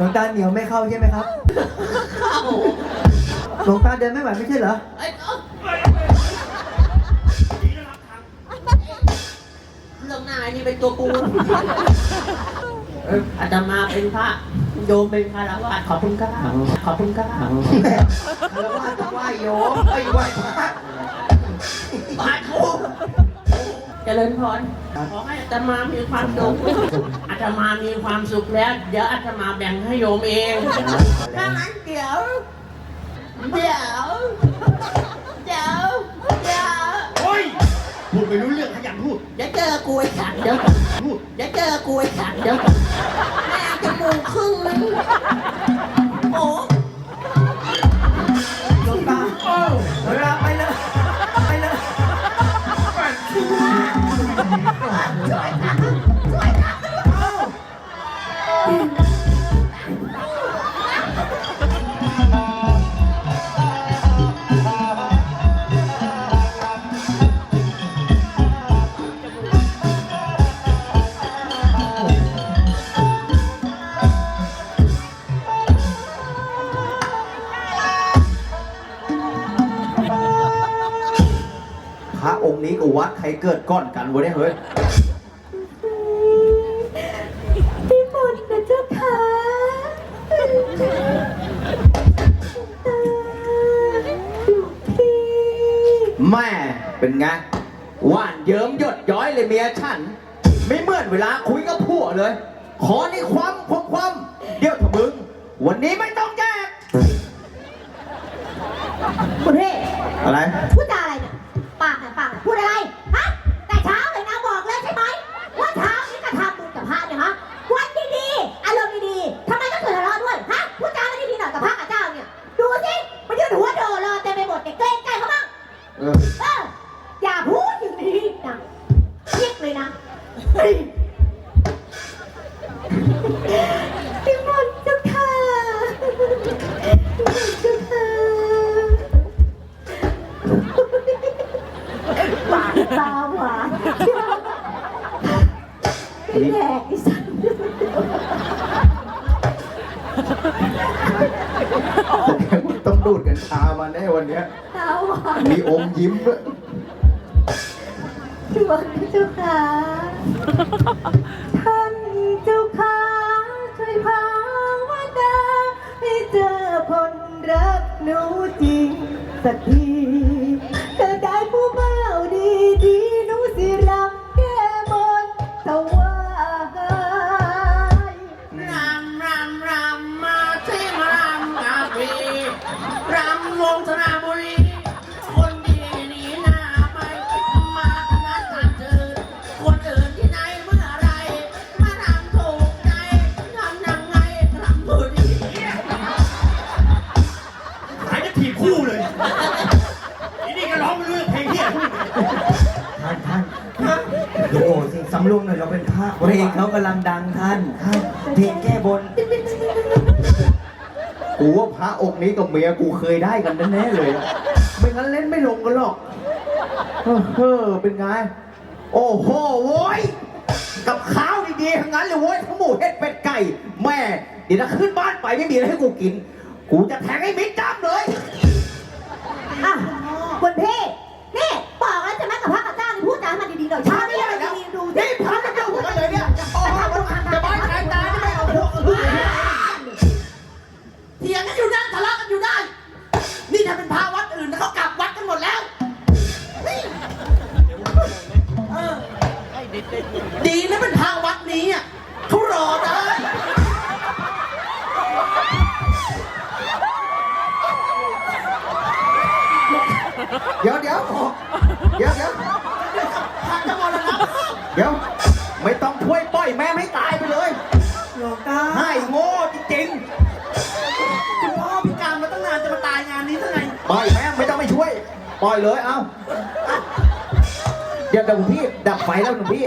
ลวงตาเหนียวไม่เข้าใช่ไหมครับ เข้าหลวงตาเดินไม่ไหวไม่ใช่เหรอ ไอ้เอ้าเรื่องหน้านี่เป็นตัวกูเอออาตมาเป็นพระ โยมเป็นคารวะขอบคุณครับขอบคุณครับแล้วว่าจะไหว้โยมไอ้ยไหว้พระบาทกูเจริญพร ขอให้อาตมามีความสุข อาตมามีความสุขแล้ว เดี๋ยวอาตมาแบ่งให้โยมเองถ้างั้นเดี๋ยว เดี๋ยว เดี๋ยว เดี๋ยว โอ้ยพูดไม่รู้เรื่องขยันพูด เดี๋ยวเจอกูไอ้สัตว์เดี๋ยวพูดเดี๋ยวเจอกูไอ้สัตว์เดี๋ยว นี้กับวัดใครเกิดก้อนกันวะเนี่ยเฮ้ยพี่ฝนนะเจ้าค่ะพี่แม่เป็นไงหว่านเยิ้มหยดย้อยเลยเมียฉัน ไม่เหมื่อนเวลาคุยกับผัวเลย ขอในความความความเดี๋ยวเถอะมึง วันนี้ไม่ต้องแยกคุณพี่อะไรพูดจา พูดอะไร ชามาแน่วันเนี้ย ตาหวานมีอมยิ้มด้วยพี่มนต์เจ้าค่ะท่านเจ้าค่ะช่วยภาวนาให้เจอคนรักหนูจริงสักที สระบุรี คนดีหนีหน้าไป มาคณะทางเธอคนอื่นที่ไหนเมื่อไร มารำถูกใจทำยังไงรำถูกดีหายจะถีบคู่เลยอีนี่ก็ร้องไม่รู้เรื่องเพลงเฮียท่านท่านโอ้โหสิสำรวมหน่อยเราเป็นพระเพลงเขากำลังดังท่าน เพลงแก้บน กูว่าพระองค์นี้กับเมียกูเคยได้กันแน่ๆเลยอะไม่งั้นเล่นไม่ลงกันหรอก เออเออเป็นไง โอ้โหโว้ย กับข้าวดีๆทั้งนั้นเลยเว้ยทั้งหมูเห็ดเป็ดไก่ แม่ เดี๋ยวถ้าขึ้นบ้านไปไม่มีอะไรให้กูกิน กูจะแทงให้มิดจ้ำเลย อะคุณพี่ นี่ บอกแล้วจะแม่กับพระกับเจ้านี่พูดจาให้มันดีๆหน่อยชอบนี่อะไรดีๆดูสินี่พระจะเจ้าหัวกันเลยเนี่ยจะออกมาจะบ้านใครตายจะไม่เอาพวกอื่นเถีย ดีนะเป็นพระวัดนี้อะเขารอได้ เดี๋ยวเดี๋ยวเดี๋ยวเดี๋ยวพระจะมรณภาพเดี๋ยว ไม่ต้องช่วยปล่อยแม่ให้ตายไปเลยหลวงตาให้โง่จริงคุณพ่อพิการมาตั้งนานจะมาตายงานนี้ทำไงๆปล่อยแม่ไม่ต้องไปช่วย ปล่อยเลยเอาเดี๋ยวเดี๋ยวหลวงพี่ดับ ไฟแล้วหลวงพี่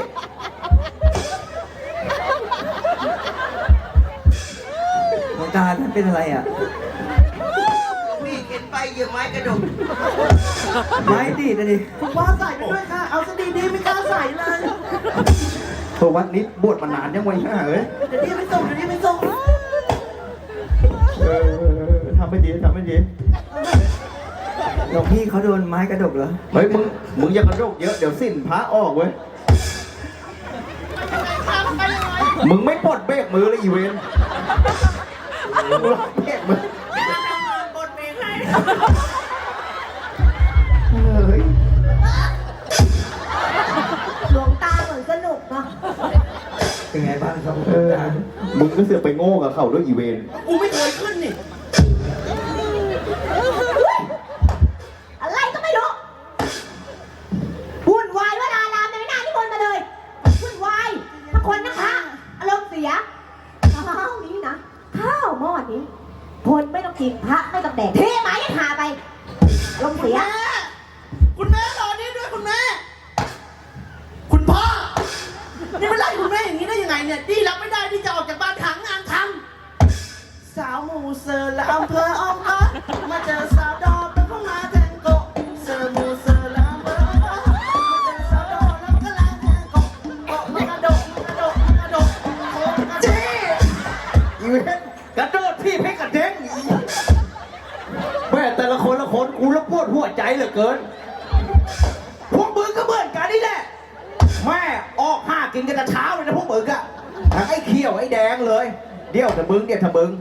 หลวงตาท่านเป็นอะไรอะ พี่เข็นไปเหยียบไม้กระดกไม้ดีดนะดิคุณพ่อใส่ไปด้วยค่ะ เอาซะดีๆไม่กล้าใส่เลยเพราะวัดนี้บวชมานานยังไงห่าเอ้ยเดี๋ยวนี้ไปส่งเดี๋ยวนี้ไปส่งเออทำไม่ดีทำไม่ดี หลวงพี่เขาโดนไม้กระดกเหรอ เฮ้ยมึงมึงอย่ากระโดกเยอะเดี๋ยวสิ้นพระออกเว้ย มึงไม่ปลดเบรกมือเลยอีเวนมึงล็อกเบรกมือบนเมฆให้เฮ้ยหลวงตาเหมือนสนุกเนาะเป็นไงบ้างครับเออมึงก็เสือกไปโง่กับเขาด้วยอีเวน กูไม่เคย นี้คนไม่ต้องกินพระไม่ต้องแดกเทหมายให้หาไปอารมณ์เสีย คุณแม่รอนี่ด้วยคุณแม่ คุณพ่อ นี่มันไล่คุณแม่อย่างนี้ได้ยังไงเนี่ยดีรับไม่ได้ที่จะออกจากบ้านหางานทำสาวหมูเซอร์และอำเภอออมอัดมาเจอ เหลือเกิน พวกมึงก็เหมือนกันนี่แหละ แม่ออกห้ากินกันแต่เช้าเลยนะพวกมึงอะทั้งไอ้เขียวไอ้แดงเลย เดี๋ยวถ้ามึงเดี๋ยวถ้ามึง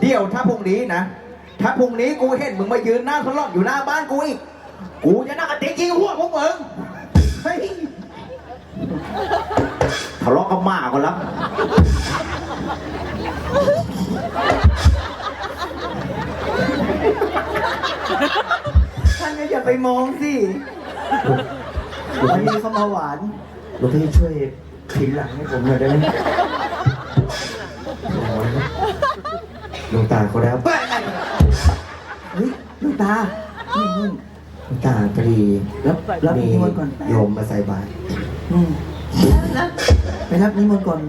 เดี๋ยวถ้าพรุ่งนี้นะ ถ้าพรุ่งนี้กูเห็นมึงมายืนหน้าทะเลาะอยู่หน้าบ้านกูอีก กูจะนั่งกระติกยิงหัวพวกมึงเฮ้ยทะเลาะกับหมาก่อนละ ไปมองสิวันนี้เขามาหวาน หลวงพี่ช่วยพินหลังให้ผมหน่อยได้ไหมโอ้ยหลวงตาเขาแล้วเฮ้ยหลวงตานี่นี่หลวงตาพอดีรับรับนิมนต์ก่อนโยมมาใส่บาตรอืมไปรับนิมนต์ก่อน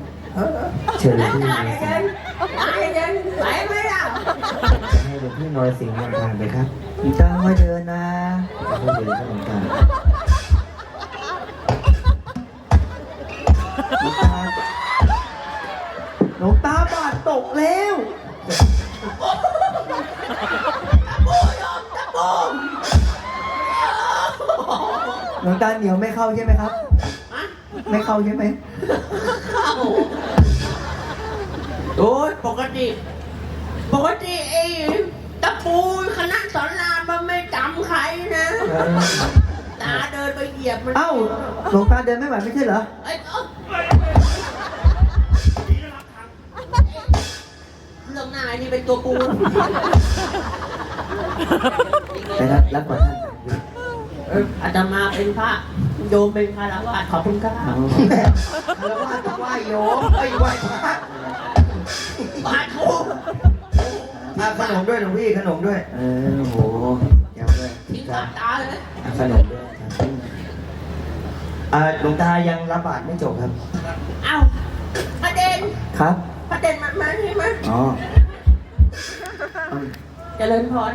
เชิญหลวงพี่นรสิงห์ ให้หลวงพี่นรสิงห์นำทางไปครับหลวงตาค่อยเดินนะค่อยเดินครับหลวงตาหลวงตาบาดตกแล้วหลวงตาเหนียวไม่เข้าใช่ไหมครับ ไม่เข้าใช่ไหม โอ้ยปกติ ปกติไอ้ตะปูคณะสอนรามมันไม่จำใครนะเออตาเดินไปเหยียบมันเอ้าหลวงตาเดินไม่ไหวไม่ใช่เหรอเอ้ยเอ้าเรื่องหน้าไอ้นี่เป็นตัวปูไปรับรับก่อนท่านเอออาตมาเป็นพระโยมเป็นพระแล้วาสขอบคุณครับแล้วว่าจะไหว้โยมไอ้ยไหว้พระบาทถูก อะขนมด้วยหลวงพี่ขนมด้วย เออโหเดี๋ยวเลยทิ้งตาตาเลยอะขนมด้วยครับอ่าหลวงตายังรับบาตรไม่จบครับ เอ้าประเด็นครับ ประเด็นมันมาใช่ไหมอ๋ออืมเจริญพร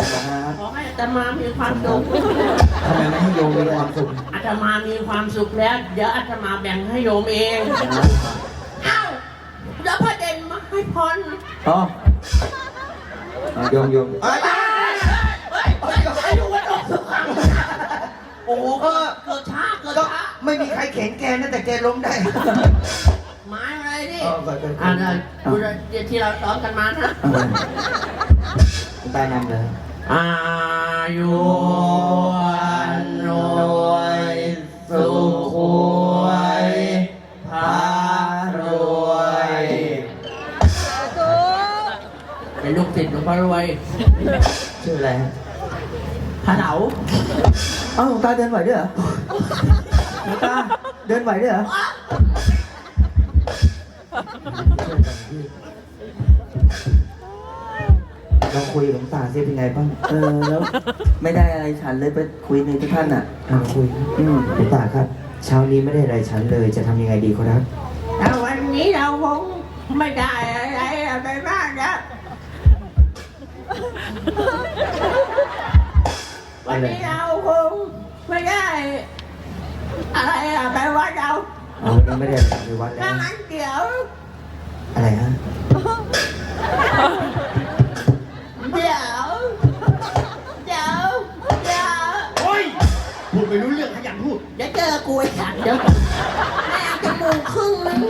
ครับขอให้อาตมามีความสุขทำไมไม่ให้โยมมีความสุขอาตมามีความสุขแล้ว เดี๋ยวอาตมาแบ่งให้โยมเองเอ้าแล้วประเด็ นมาให้พรอ๋ออะโยมโยมเฮ้ยเฮ้ยเฮ้ยเฮ้ยดูว่าดอกสุขังโอ้โหเกิดเกิดช้าเกิดก็ช้าไม่มีใครเข็นแกนะแต่แกล้มได้ไม้อะไรดิเออเกิดเกิดอ่าดูเดี๋ยวที่เราซ้อมกันมานะตายนำเลย อายุวันรว ลูกศิษย์หลวงพ่อรวยชื่ออะไรฮะพระเหลาเอ้าหลวงตาเดินไหวด้วยเหรอหลวงตาเดินไหวด้วยเหรอลองคุยกับหลวงตาซิเป็นไงบ้างเออแล้ว ไม่ได้อะไรฉันเลยไปคุยในทุกท่านอะอ่าคุยอืมหลวงตาครับ เช้านี้ไม่ได้อะไรฉันเลยจะทำยังไงดีครับ แต่วันนี้เราคงไม่ได้อะไร วันนี้เราคงไม่ได้ อะไรอะไปวัดเราเอายังไม่ได้ไปวัดแล้ถ้าวงั้นเดี๋ยว อะไรฮะเดี๋ยวเดี๋ยวเดี๋ยวโอ้ยพูดไม่รู้เรื่องขยันพูดเดี๋ยวเจอกูไอ้สัตว์เดี๋ยวแม่จมูกครึ่งนึง